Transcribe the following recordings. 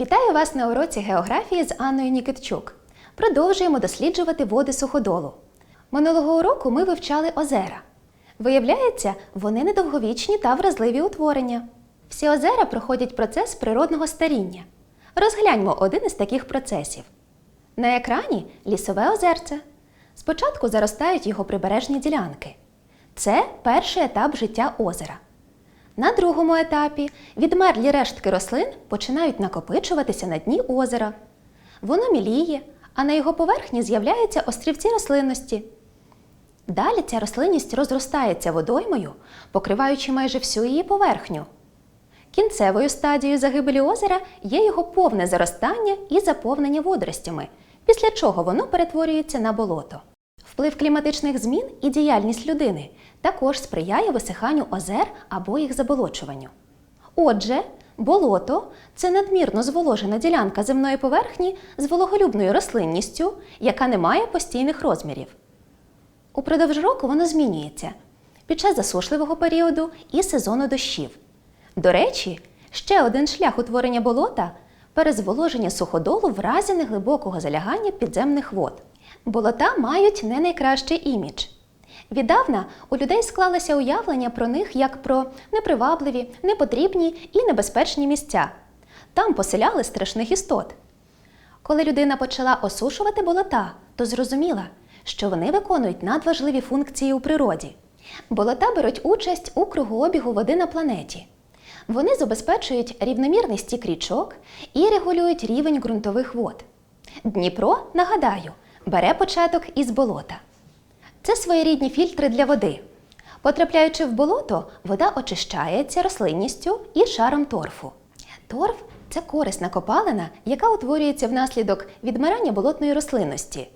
Вітаю вас на уроці географії з Анною Нікитчук. Продовжуємо досліджувати води суходолу. Минулого уроку ми вивчали озера. Виявляється, вони недовговічні та вразливі утворення. Всі озера проходять процес природного старіння. Розгляньмо один із таких процесів. На екрані лісове озерце. Спочатку заростають його прибережні ділянки. Це перший етап життя озера. На другому етапі відмерлі рештки рослин починають накопичуватися на дні озера. Воно міліє, а на його поверхні з'являються острівці рослинності. Далі ця рослинність розростається водоймою, покриваючи майже всю її поверхню. Кінцевою стадією загибелі озера є його повне заростання і заповнення водоростями, після чого воно перетворюється на болото. Вплив кліматичних змін і діяльність людини також сприяє висиханню озер або їх заболочуванню. Отже, болото це надмірно зволожена ділянка земної поверхні з вологолюбною рослинністю, яка не має постійних розмірів. Упродовж року воно змінюється під час засушливого періоду і сезону дощів. До речі, ще один шлях утворення болота перезволоження суходолу в разі неглибокого залягання підземних вод. Болота мають не найкращий імідж. Віддавна у людей склалося уявлення про них як про непривабливі, непотрібні і небезпечні місця. Там поселяли страшних істот. Коли людина почала осушувати болота, то зрозуміла, що вони виконують надважливі функції у природі. Болота беруть участь у кругообігу води на планеті. Вони забезпечують рівномірний стік річок і регулюють рівень ґрунтових вод. Дніпро, нагадаю, бере початок із болота. Це своєрідні фільтри для води. Потрапляючи в болото, вода очищається рослинністю і шаром торфу. Торф це корисна копалина, яка утворюється внаслідок відмирання болотної рослинності.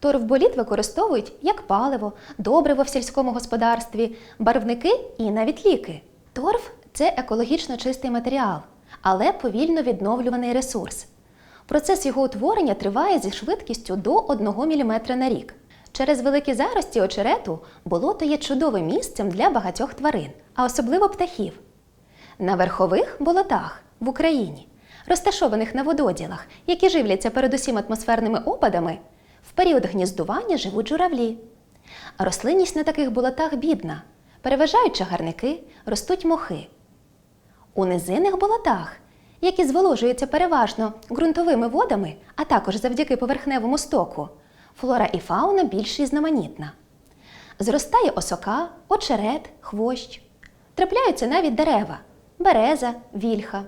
Торфболіт використовують як паливо, добриво в сільському господарстві, барвники і навіть ліки. Торф це екологічно чистий матеріал, але повільно відновлюваний ресурс. Процес його утворення триває зі швидкістю до 1 мм на рік. Через великі зарості очерету болото є чудовим місцем для багатьох тварин, а особливо птахів. На верхових болотах в Україні, розташованих на вододілах, які живляться передусім атмосферними опадами, в період гніздування живуть журавлі. Рослинність на таких болотах бідна. Переважають чагарники, ростуть мохи. У низинних болотах, які зволожуються переважно ґрунтовими водами, а також завдяки поверхневому стоку, флора і фауна більш різноманітна. Зростає осока, очерет, хвощ. Трапляються навіть дерева береза, вільха.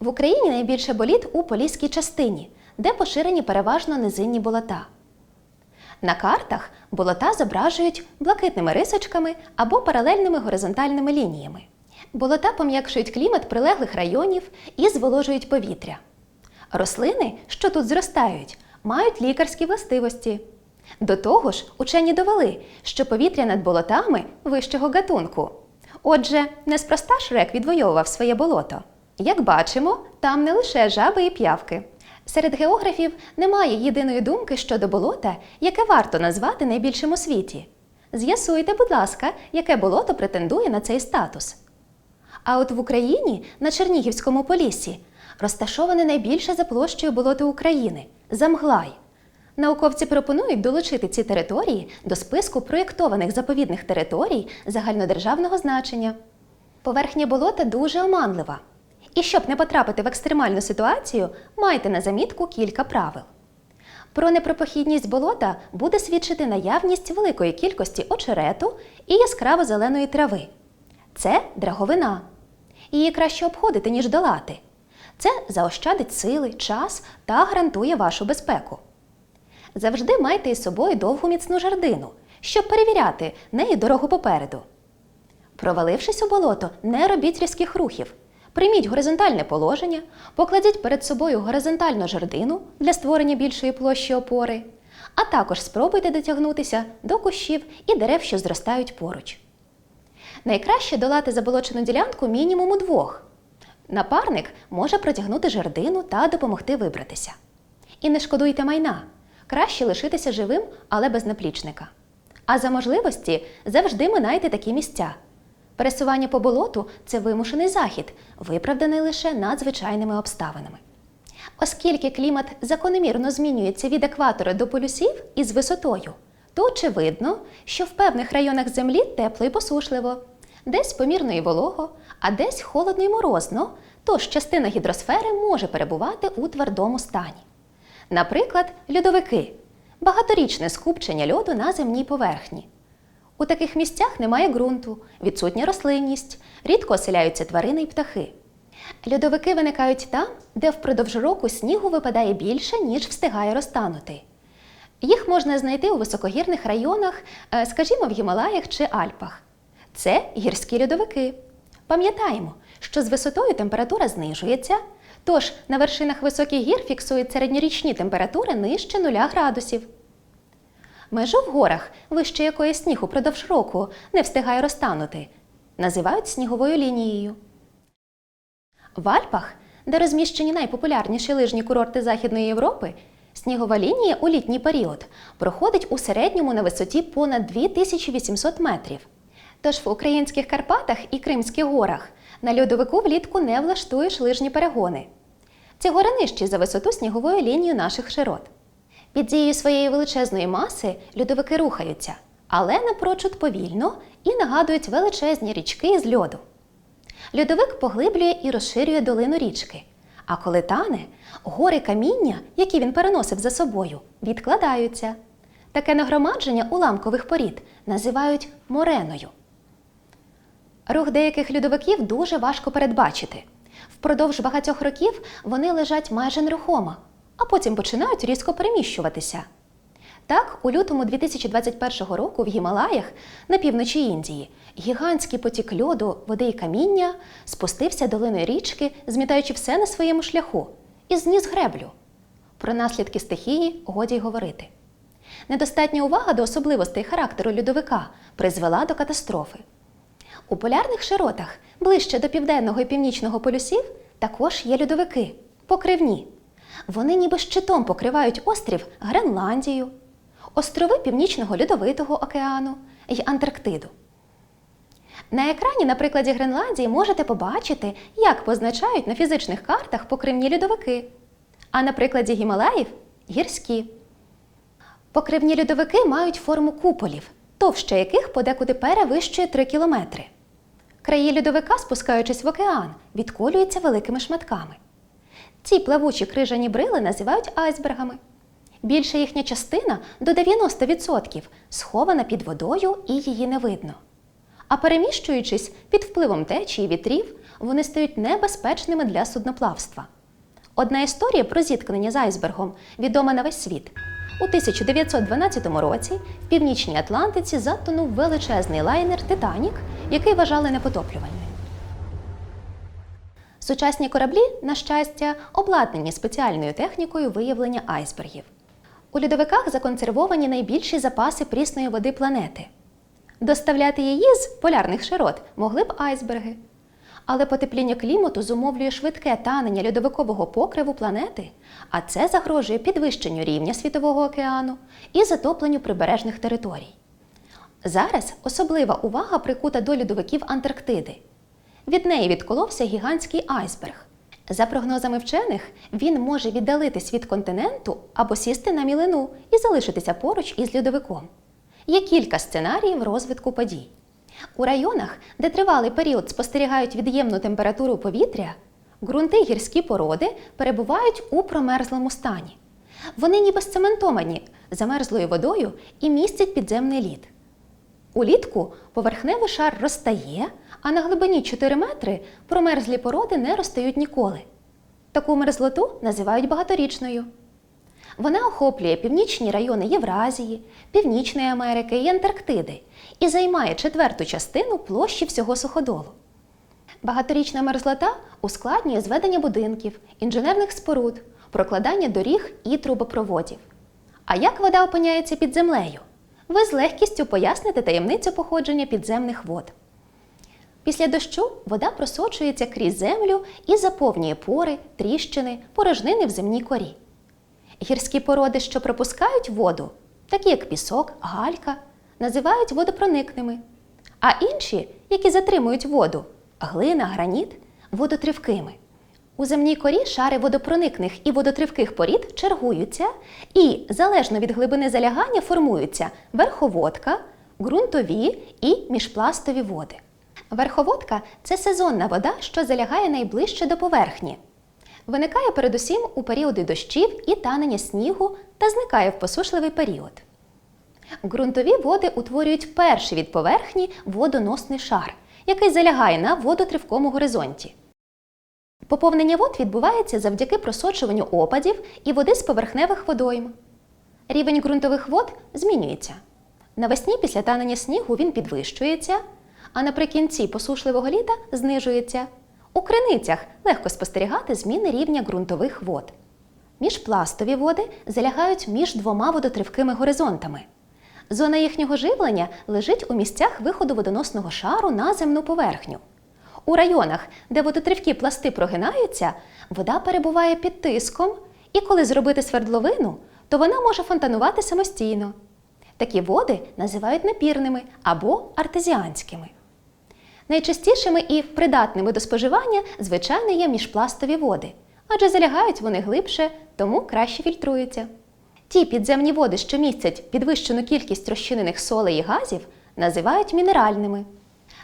В Україні найбільше боліт у поліській частині, де поширені переважно низинні болота. На картах болота зображують блакитними рисочками або паралельними горизонтальними лініями. Болота пом'якшують клімат прилеглих районів і зволожують повітря. Рослини, що тут зростають, мають лікарські властивості. До того ж, учені довели, що повітря над болотами вищого гатунку. Отже, неспроста Шрек відвоював своє болото. Як бачимо, там не лише жаби і п'явки. Серед географів немає єдиної думки щодо болота, яке варто назвати найбільшим у світі. З'ясуйте, будь ласка, яке болото претендує на цей статус. А от в Україні, на Чернігівському поліссі, розташоване найбільше за площею болото України Замглай. Науковці пропонують долучити ці території до списку проєктованих заповідних територій загальнодержавного значення. Поверхня болота дуже оманлива. І щоб не потрапити в екстремальну ситуацію, майте на замітку кілька правил. Про непропохідність болота буде свідчити наявність великої кількості очерету і яскраво зеленої трави. Це драговина. Її краще обходити, ніж долати. Це заощадить сили, час та гарантує вашу безпеку. Завжди майте із собою довгу міцну жердину, щоб перевіряти неї дорогу попереду. Провалившись у болото, не робіть різких рухів. Прийміть горизонтальне положення, покладіть перед собою горизонтальну жердину для створення більшої площі опори, а також спробуйте дотягнутися до кущів і дерев, що зростають поруч. Найкраще долати заболочену ділянку мінімум двох. Напарник може протягнути жердину та допомогти вибратися. І не шкодуйте майна. Краще лишитися живим, але без наплічника. А за можливості завжди минайте такі місця. Пересування по болоту це вимушений захід, виправданий лише надзвичайними обставинами. Оскільки клімат закономірно змінюється від екватора до полюсів із висотою, то очевидно, що в певних районах Землі тепло і посушливо, десь помірно і волого, а десь холодно і морозно, тож частина гідросфери може перебувати у твердому стані. Наприклад, льодовики багаторічне скупчення льоду на земній поверхні. У таких місцях немає ґрунту, відсутня рослинність, рідко оселяються тварини й птахи. Льодовики виникають там, де впродовж року снігу випадає більше, ніж встигає розтанути. Їх можна знайти у високогірних районах, е, скажімо, в Гімалаях чи Альпах. Це гірські льодовики. Пам'ятаємо, що з висотою температура знижується, тож на вершинах високих гір фіксують середньорічні температури нижче 0 градусів. Межу в горах, вище якої сніг упродовж року не встигає розтанути, називають сніговою лінією. В Альпах, де розміщені найпопулярніші лижні курорти Західної Європи, снігова лінія у літній період проходить у середньому на висоті понад 2800 метрів. Тож в українських Карпатах і Кримських горах на льодовику влітку не влаштуєш лижні перегони. Ці гори нижчі за висоту снігової лінії наших широт. Під дією своєї величезної маси льодовики рухаються, але напрочуд повільно і нагадують величезні річки з льоду. Льодовик поглиблює і розширює долину річки. А коли тане, гори каміння, які він переносив за собою, відкладаються. Таке нагромадження уламкових порід називають мореною. Рух деяких льодовиків дуже важко передбачити. Впродовж багатьох років вони лежать майже нерухомо, а потім починають різко переміщуватися. Так, у лютому 2021 року в Гімалаях на півночі Індії гігантський потік льоду, води і каміння спустився долиною річки, змітаючи все на своєму шляху, і зніс греблю. Про наслідки стихії годі й говорити. Недостатня увага до особливостей характеру льодовика призвела до катастрофи. У полярних широтах, ближче до південного і північного полюсів, також є льодовики покривні. Вони ніби щитом покривають острів Гренландію, острови Північного Льодовитого океану й Антарктиду. На екрані, на прикладі Гренландії, можете побачити, як позначають на фізичних картах покривні льодовики, а на прикладі Гімалаїв гірські. Покривні льодовики мають форму куполів, товща яких подекуди перевищує 3 кілометри. Краї льодовика, спускаючись в океан, відколюються великими шматками. Ці плавучі крижані брили називають айсбергами. Більша їхня частина до 90% схована під водою і її не видно. А переміщуючись під впливом течії вітрів, вони стають небезпечними для судноплавства. Одна історія про зіткнення з айсбергом відома на весь світ. У 1912 році в північній Атлантиці затонув величезний лайнер Титанік, який вважали непотоплювальним. Сучасні кораблі, на щастя, обладнані спеціальною технікою виявлення айсбергів. У льодовиках законсервовані найбільші запаси прісної води планети. Доставляти її з полярних широт могли б айсберги. Але потепління клімату зумовлює швидке танення льодовикового покриву планети, а це загрожує підвищенню рівня світового океану і затопленню прибережних територій. Зараз особлива увага прикута до льодовиків Антарктиди. Від неї відколовся гігантський айсберг. За прогнозами вчених, він може віддалитись від континенту або сісти на мілину і залишитися поруч із льодовиком. Є кілька сценаріїв розвитку подій. У районах, де тривалий період спостерігають від'ємну температуру повітря, ґрунти гірські породи перебувають у промерзлому стані. Вони ніби сцементовані замерзлою водою і містять підземний лід. Улітку поверхневий шар розтає, а на глибині 4 метри промерзлі породи не розтають ніколи. Таку мерзлоту називають багаторічною. Вона охоплює північні райони Євразії, Північної Америки і Антарктиди і займає четверту частину площі всього суходолу. Багаторічна мерзлота ускладнює зведення будинків, інженерних споруд, прокладання доріг і трубопроводів. А як вода опиняється під землею? Ви з легкістю поясните таємницю походження підземних вод. Після дощу вода просочується крізь землю і заповнює пори, тріщини, порожнини в земній корі. Гірські породи, що пропускають воду, такі як пісок, галька, називають водопроникними, а інші, які затримують воду глина, граніт водотривкими. У земній корі шари водопроникних і водотривких порід чергуються і, залежно від глибини залягання, формуються верховодка, ґрунтові і міжпластові води. Верховодка це сезонна вода, що залягає найближче до поверхні. Виникає передусім у періоди дощів і танення снігу та зникає в посушливий період. Ґрунтові води утворюють перший від поверхні водоносний шар, який залягає на водотривкому горизонті. Поповнення вод відбувається завдяки просочуванню опадів і води з поверхневих водойм. Рівень ґрунтових вод змінюється. Навесні після танення снігу він підвищується, а наприкінці посушливого літа знижується. У криницях легко спостерігати зміни рівня ґрунтових вод. Міжпластові води залягають між двома водотривкими горизонтами. Зона їхнього живлення лежить у місцях виходу водоносного шару на земну поверхню. У районах, де водотривкі пласти прогинаються, вода перебуває під тиском, і коли зробити свердловину, то вона може фонтанувати самостійно. Такі води називають напірними або артезіанськими. Найчастішими і придатними до споживання, звичайно, є міжпластові води, адже залягають вони глибше, тому краще фільтруються. Ті підземні води, що містять підвищену кількість розчинених солей і газів, називають мінеральними.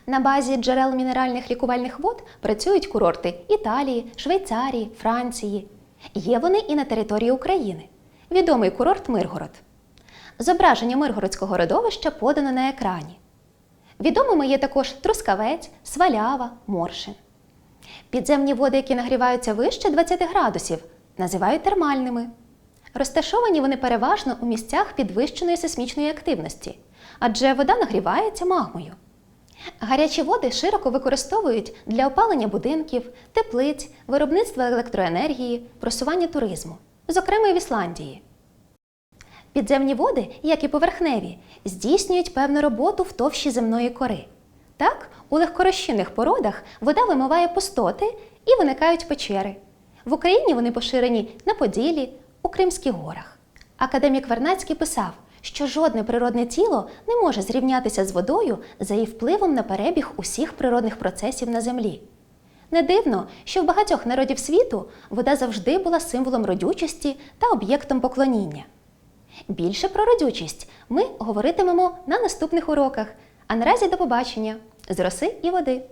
На базі джерел мінеральних лікувальних вод працюють курорти Італії, Швейцарії, Франції. Є вони і на території України. Відомий курорт Миргород. Зображення Миргородського родовища подано на екрані. Відомими є також Трускавець, Свалява, Моршин. Підземні води, які нагріваються вище 20 градусів, називають термальними. Розташовані вони переважно у місцях підвищеної сейсмічної активності, адже вода нагрівається магмою. Гарячі води широко використовують для опалення будинків, теплиць, виробництва електроенергії, просування туризму, зокрема і в Ісландії. Підземні води, як і поверхневі, здійснюють певну роботу в товщі земної кори. Так, у легкорозчинних породах вода вимиває пустоти і виникають печери. В Україні вони поширені на Поділі, у Кримських горах. Академік Вернацький писав, що жодне природне тіло не може зрівнятися з водою за її впливом на перебіг усіх природних процесів на землі. Не дивно, що в багатьох народів світу вода завжди була символом родючості та об'єктом поклоніння. Більше про родючість ми говоритимемо на наступних уроках. А наразі до побачення з роси і води!